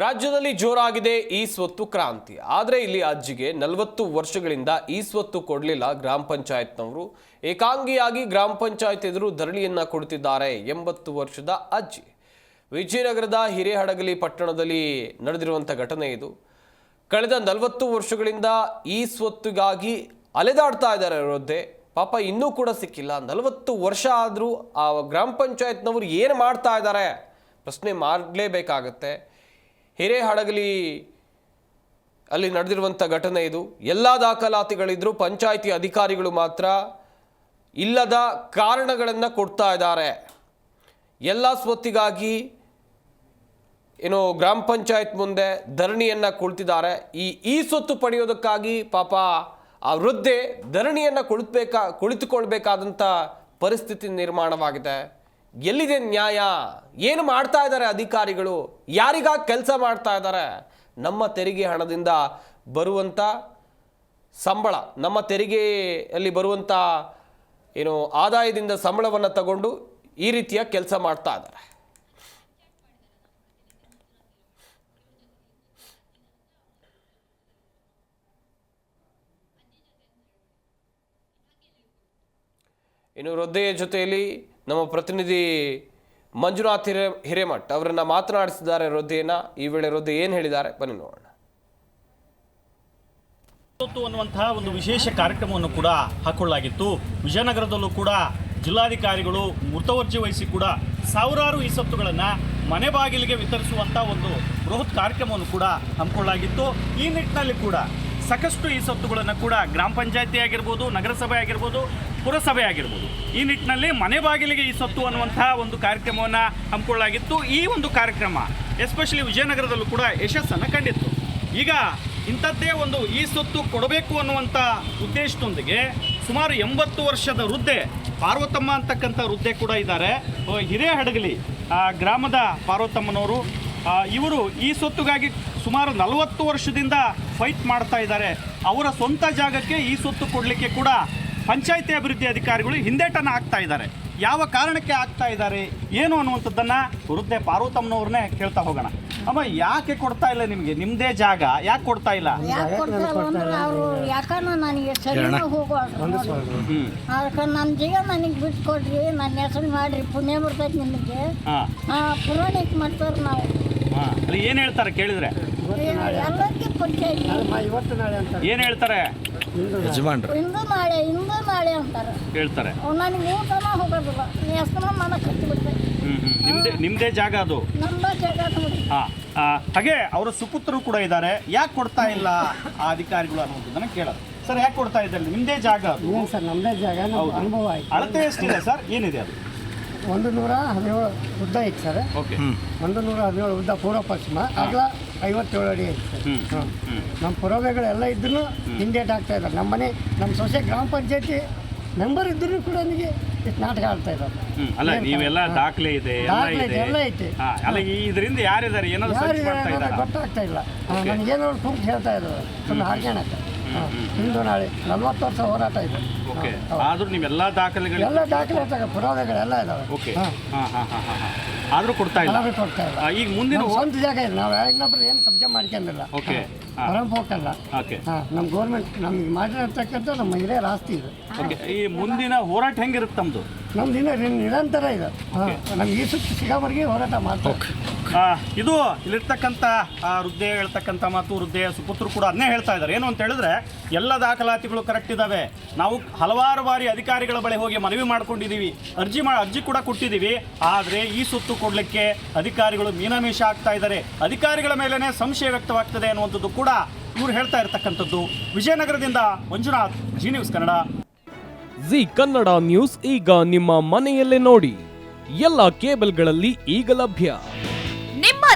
ರಾಜ್ಯದಲ್ಲಿ ಜೋರಾಗಿದೆ ಈ ಸ್ವತ್ತು ಕ್ರಾಂತಿ. ಆದರೆ ಇಲ್ಲಿ ಅಜ್ಜಿಗೆ ನಲವತ್ತು ವರ್ಷಗಳಿಂದ ಈ ಸ್ವತ್ತು ಕೊಡಲಿಲ್ಲ ಗ್ರಾಮ ಪಂಚಾಯತ್ನವರು. ಏಕಾಂಗಿಯಾಗಿ ಗ್ರಾಮ ಪಂಚಾಯತ್ ಎದುರು ಧರಣಿಯನ್ನ ಕೊಡುತ್ತಿದ್ದಾರೆ ಎಂಬತ್ತು ವರ್ಷದ ಅಜ್ಜಿ. ವಿಜಯನಗರದ ಹಿರೇಹಡಗಲಿ ಪಟ್ಟಣದಲ್ಲಿ ನಡೆದಿರುವಂಥ ಘಟನೆ ಇದು. ಕಳೆದ ನಲವತ್ತು ವರ್ಷಗಳಿಂದ ಈ ಸ್ವತ್ತಿಗಾಗಿ ಅಲೆದಾಡ್ತಾ ಇದ್ದಾರೆ ವೃದ್ಧೆ ಪಾಪ ಇನ್ನೂ ಕೂಡ ಸಿಕ್ಕಿಲ್ಲ. ನಲವತ್ತು ವರ್ಷ ಆದರೂ ಆ ಗ್ರಾಮ ಪಂಚಾಯತ್ನವರು ಏನು ಮಾಡ್ತಾ ಇದ್ದಾರೆ? ಪ್ರಶ್ನೆ ಮಾಡಲೇಬೇಕಾಗತ್ತೆ. ಹಿರೇಹಡಗಲಿ ಅಲ್ಲಿ ನಡೆದಿರುವಂಥ ಘಟನೆ ಇದು. ಎಲ್ಲ ದಾಖಲಾತಿಗಳಿದ್ದರೂ ಪಂಚಾಯಿತಿ ಅಧಿಕಾರಿಗಳು ಮಾತ್ರ ಇಲ್ಲದ ಕಾರಣಗಳನ್ನು ಕೊಡ್ತಾ ಇದ್ದಾರೆ. ಎಲ್ಲ ಸ್ವತ್ತಿಗಾಗಿ ಏನು ಗ್ರಾಮ ಪಂಚಾಯತ್ ಮುಂದೆ ಧರಣಿಯನ್ನು ಕುಳಿತಿದ್ದಾರೆ. ಈ ಈ ಸ್ವತ್ತು ಪಡೆಯೋದಕ್ಕಾಗಿ ಪಾಪ ಆ ವೃದ್ಧೆ ಧರಣಿಯನ್ನು ಕುಳಿತಬೇಕಾ ಕುಳಿತುಕೊಳ್ಬೇಕಾದಂಥ ಪರಿಸ್ಥಿತಿ ನಿರ್ಮಾಣವಾಗಿದೆ. ಎಲ್ಲಿದೆ ನ್ಯಾಯ? ಏನು ಮಾಡ್ತಾ ಇದ್ದಾರೆ ಅಧಿಕಾರಿಗಳು? ಯಾರಿಗಾಗಿ ಕೆಲಸ ಮಾಡ್ತಾ ಇದ್ದಾರೆ? ನಮ್ಮ ತೆರಿಗೆ ಹಣದಿಂದ ಬರುವಂಥ ಸಂಬಳ, ನಮ್ಮ ತೆರಿಗೆಯಲ್ಲಿ ಬರುವಂಥ ಏನು ಆದಾಯದಿಂದ ಸಂಬಳವನ್ನು ತಗೊಂಡು ಈ ರೀತಿಯ ಕೆಲಸ ಮಾಡ್ತಾ ಇದ್ದಾರೆ. ಇನ್ನು ವೃದ್ಧೆಯ ಜೊತೆಯಲ್ಲಿ ನಮ್ಮ ಪ್ರತಿನಿಧಿ ಮಂಜುನಾಥ್ ಹಿರೇ ಹಿರೇಮಠ್ ಅವರನ್ನ ಮಾತನಾಡಿಸಿದ್ದಾರೆ ವೃದ್ಧೆಯನ್ನ. ಈ ವೇಳೆ ವೃದ್ಧೆ ಏನು ಹೇಳಿದ್ದಾರೆ? ಬನ್ನಿ ನೋಡೋಣ. ಅನ್ನುವಂತಹ ಒಂದು ವಿಶೇಷ ಕಾರ್ಯಕ್ರಮವನ್ನು ಕೂಡ ಹಾಕೊಳ್ಳಲಾಗಿತ್ತು. ವಿಜಯನಗರದಲ್ಲೂ ಕೂಡ ಜಿಲ್ಲಾಧಿಕಾರಿಗಳು ಮೃತವರ್ಜಿ ವಹಿಸಿ ಕೂಡ ಸಾವಿರಾರು ಈ ಸತ್ತುಗಳನ್ನು ಮನೆ ಬಾಗಿಲಿಗೆ ವಿತರಿಸುವಂಥ ಒಂದು ಬೃಹತ್ ಕಾರ್ಯಕ್ರಮವನ್ನು ಕೂಡ ಹಮ್ಮಿಕೊಳ್ಳಲಾಗಿತ್ತು. ಈ ನಿಟ್ಟಿನಲ್ಲಿ ಕೂಡ ಸಾಕಷ್ಟು ಈ ಸತ್ತುಗಳನ್ನು ಕೂಡ ಗ್ರಾಮ ಪಂಚಾಯತಿ ಆಗಿರ್ಬೋದು, ನಗರಸಭೆ ಆಗಿರ್ಬೋದು ಪುರಸಭೆ ಆಗಿರ್ಬೋದು ಈ ನಿಟ್ಟಿನಲ್ಲಿ ಮನೆ ಬಾಗಿಲಿಗೆ ಈ ಸತ್ತು ಅನ್ನುವಂತಹ ಒಂದು ಕಾರ್ಯಕ್ರಮವನ್ನು ಹಮ್ಮಿಕೊಳ್ಳಲಾಗಿತ್ತು. ಈ ಒಂದು ಕಾರ್ಯಕ್ರಮ ಎಸ್ಪೆಷಲಿ ವಿಜಯನಗರದಲ್ಲೂ ಕೂಡ ಯಶಸ್ಸನ್ನು ಕಂಡಿತ್ತು. ಈಗ ಇಂಥದ್ದೇ ಒಂದು ಈ ಸೊತ್ತು ಕೊಡಬೇಕು ಅನ್ನುವಂಥ ಉದ್ದೇಶದೊಂದಿಗೆ ಸುಮಾರು ಎಂಬತ್ತು ವರ್ಷದ ವೃದ್ಧೆ, ಪಾರ್ವತಮ್ಮ ಅಂತಕ್ಕಂಥ ವೃದ್ಧೆ ಕೂಡ ಇದ್ದಾರೆ. ಹಿರೇ ಹಡಗಲಿ ಗ್ರಾಮದ ಪಾರ್ವತಮ್ಮನವರು ಇವರು ಈ ಸೊತ್ತುಗಾಗಿ ಸುಮಾರು ನಲವತ್ತು ವರ್ಷದಿಂದ ಫೈಟ್ ಮಾಡ್ತಾ ಇದ್ದಾರೆ. ಅವರ ಸ್ವಂತ ಜಾಗಕ್ಕೆ ಈ ಸೊತ್ತು ಕೊಡಲಿಕ್ಕೆ ಕೂಡ ಪಂಚಾಯತಿ ಅಭಿವೃದ್ಧಿ ಅಧಿಕಾರಿಗಳು ಹಿಂದೇಟನ್ನು ಆಗ್ತಾ ಇದ್ದಾರೆ. ಯಾವ ಕಾರಣಕ್ಕೆ ಆಗ್ತಾ ಇದ್ದಾರೆ ಏನು ಅನ್ನುವಂಥದ್ದನ್ನು ವೃದ್ಧೆ ಪಾರ್ವತಮ್ಮನವ್ರನ್ನೇ ಕೇಳ್ತಾ ಹೋಗೋಣ. ಅಮ್ಮ ಯಾಕೆ ಕೊಡ್ತಾ ಇಲ್ಲ ನಿಮಗೆ? ನಿಮ್ಮದೇ ಜಾಗ ಯಾಕೆ ಕೊಡ್ತಾ ಇಲ್ಲ? ಯಾಕೆ ಕೊಡ್ತಾರೆ ಅಂದ್ರೆ ಅವರು ಯಾಕಂದ್ರೆ ನನಗೆ ಸರಿನ ಹೋಗೋದು ಹ್ಮ್. ಅದಕ್ಕೆ ನನ್ನ ಜೀವ ನನಗೆ ಬಿಟ್ಕೊಡ್ರಿ ನನ್ನ ಹೆಸರು ಮಾಡ್ರಿ ಪುಣ್ಯ ಬರ್ತೈತೆ ನಿಮಗೆ. ಹಾಂ. ಪುರಾಣಿಕ್ ಮಾಡ್ತಾರೆ ನಾವು. ಹಾಂ. ಅಲ್ಲಿ ಏನು ಹೇಳ್ತಾರೆ ಕೇಳಿದ್ರೆ? ಏನ್ ಪಂಚಾಯತಿ ಏನು ಹೇಳ್ತಾರೆ? ಇಂದು ಮಾಡಿ ಇಂದು ಮಾಡಿ ಅಂತಾರೆ. ಹೇಳ್ತಾರೆ. ಅವ್ ಮೂರು ಊಟನ ಹೋಗೋದಿಲ್ಲ. ಹೆಸರು ಮಾಡಕ್ಕೆ ಹಚ್ಚಿಬಿಡ್ತೈತೆ ಹ್ಮ್ ನಿಮ್ದೇ ನಿಮ್ದೇ ನಿಮ್ಮದೇ ಜಾಗ ಅದು. ನಮ್ಮ ಜಾಗ ನೋಡಿ ಹಾಂ ಹಾಗೆ ಅವರ ಸುಪುತ್ರರು ಕೂಡ ಇದ್ದಾರೆ. ಯಾಕೆ ಕೊಡ್ತಾ ಇಲ್ಲ ಆ ಅಧಿಕಾರಿಗಳು ಅನ್ನೋದನ್ನ ಕೇಳೋದು. ಸರ್ ಯಾಕೆ ಕೊಡ್ತಾ ಇದ್ದಾರೆ? ನಿಮ್ಮದೇ ಜಾಗ ಅದು. ಏನು ಸರ್ ನಮ್ಮದೇ ಜಾಗ ಹೌದು. ಅನುಭವ ಆಯ್ತು. ಅಳತೆ ಎಷ್ಟಿದೆ ಸರ್? ಏನಿದೆ ಅದು? ಒಂದು ನೂರ ಹದಿನೇಳು ಉದ್ದ ಐತೆ ಸರ್. ಓಕೆ. ಒಂದು ನೂರ ಹದಿನೇಳು ಉದ್ದ ಪೂರ್ವ ಪಶ್ಚಿಮ. ಅಗಲ ಐವತ್ತೇಳು ಅಡಿ ಐತೆ. ಹಾಂ. ನಮ್ಮ ಪುರಾವೆಗಳೆಲ್ಲ ಇದ್ರೂ ಹಿಂದೇಟ್ ಆಗ್ತಾ ಇದ್ದಾರೆ. ನಮ್ಮ ಮನೆ ನಮ್ಮ ಸೊಸೆ ಗ್ರಾಮ ಪಂಚಾಯತಿ ಮೆಂಬರ್ ಇದ್ರೂ ಕೂಡ ನನಗೆ ಇಷ್ಟು ನಾಟಕ ಆಡ್ತಾ ಇದ್ದಾರೆ. ಅಲ್ಲ ನೀವೆಲ್ಲ. ದಾಖಲೆ ಇದೆ ಎಲ್ಲ ಐತೆ. ಅಲ್ಲ ಇದರಿಂದ ಯಾರಿದ್ದಾರೆ? ಏನಾದ್ರು ಇದ್ದಾರೆ? ಗೊತ್ತಾಗ್ತಾ ಇಲ್ಲ. Okay. ನನಗೇನೋ ಕುಂತು ಹೇಳ್ತಾ ಇದ್ದಾರೆ. ಸುಮ್ಮನೆ ಹಾಕೋಣ ಇಂದು ನಾಳೆ. ನಲ್ವತ್ತು ವರ್ಷ ಹೋರಾಟ ಇದೆ. ಓಕೆ. ಆದರೂ. ಆದ್ರೂ ನೀವೆಲ್ಲ ದಾಖಲೆಗಳು ಎಲ್ಲ ದಾಖಲೆ ತಗ ಪುರಾವೆಗಳೆಲ್ಲ ಇದಾವೆ. ಓಕೆ. ಹಾಂ. ಹಾ ಹಾ ಹಾ ಹಾ ಹಾ. ಕೊಡ್ತಾ ಇಲ್ಲ? ನಾವೇ ಕೊಡ್ತಾ ಇಲ್ಲ. ಈಗ ಮುಂದಿನ ಒಂದು ಸ್ವಂತ ಜಾಗ ಇದೆ ನಾವು ಇನ್ನೊಬ್ರು ಏನು ಕಬ್ಜೆ ಮಾಡ್ಕೊಂಡಿಲ್ಲ. ಓಕೆ. ಹಾ. ಪರಂಪ್ ಹೋಗಲ್ಲ. ಓಕೆ. ಹಾಂ ನಮ್ಮ ಗೌರ್ಮೆಂಟ್ ನಮಗೆ ಮಾಡಿರತಕ್ಕಂಥ ನಮ್ಮ ಹಿರಿಯರ ಆಸ್ತಿ ಇದು. ಓಕೆ. ಈ ಮುಂದಿನ ಹೋರಾಟ ಹೆಂಗಿರುತ್ತೆ ನಮ್ಮದು ನಮ್ದು ಇನ್ನೂ ನಿರಂತರ ಇದೆ. ಹಾಂ ನಮ್ಗೆ ಈ ಸುತ್ತ ಸಿಗೋವರೆಗೆ ಹೋರಾಟ ಮಾಡ್ತಾರೆ. ಆ, ಇದು ಇಲ್ಲಿರ್ತಕ್ಕಂಥ ವೃದ್ಧೆ ಹೇಳ್ತಕ್ಕಂಥ ಮಾತು ವೃದ್ಧೆಯ ಸುಪುತ್ರರು ಕೂಡ ಅದನ್ನೇ ಹೇಳ್ತಾ ಇದ್ದಾರೆ. ಏನು ಅಂತ ಹೇಳಿದ್ರೆ, ಎಲ್ಲ ದಾಖಲಾತಿಗಳು ಕರೆಕ್ಟ್ ಇದ್ದಾವೆ ನಾವು ಹಲವಾರು ಬಾರಿ ಅಧಿಕಾರಿಗಳ ಬಳಿ ಹೋಗಿ ಮನವಿ ಮಾಡ್ಕೊಂಡಿದ್ದೀವಿ ಅರ್ಜಿ ಮಾ, ಅರ್ಜಿ ಕೂಡ ಕೊಟ್ಟಿದ್ದೀವಿ ಆದರೆ ಈ ಸುತ್ತು ಕೊಡಲಿಕ್ಕೆ ಅಧಿಕಾರಿಗಳು ಮೀನಾಮೀಷ ಆಗ್ತಾ ಇದ್ದಾರೆ. ಅಧಿಕಾರಿಗಳ ಮೇಲೇ ಸಂಶಯ ವ್ಯಕ್ತವಾಗ್ತದೆ ಅನ್ನುವಂಥದ್ದು ಕೂಡ ಇವರು ಹೇಳ್ತಾ ಇರ್ತಕ್ಕಂಥದ್ದು. ವಿಜಯನಗರದಿಂದ ಮಂಜುನಾಥ್, ಜಿ ನ್ಯೂಸ್ ಕನ್ನಡ. ಜಿ ಕನ್ನಡ ನ್ಯೂಸ್ ಈಗ ನಿಮ್ಮ ಮನೆಯಲ್ಲೇ ನೋಡಿ. ಎಲ್ಲ ಕೇಬಲ್ಗಳಲ್ಲಿ ಈಗ ಲಭ್ಯ.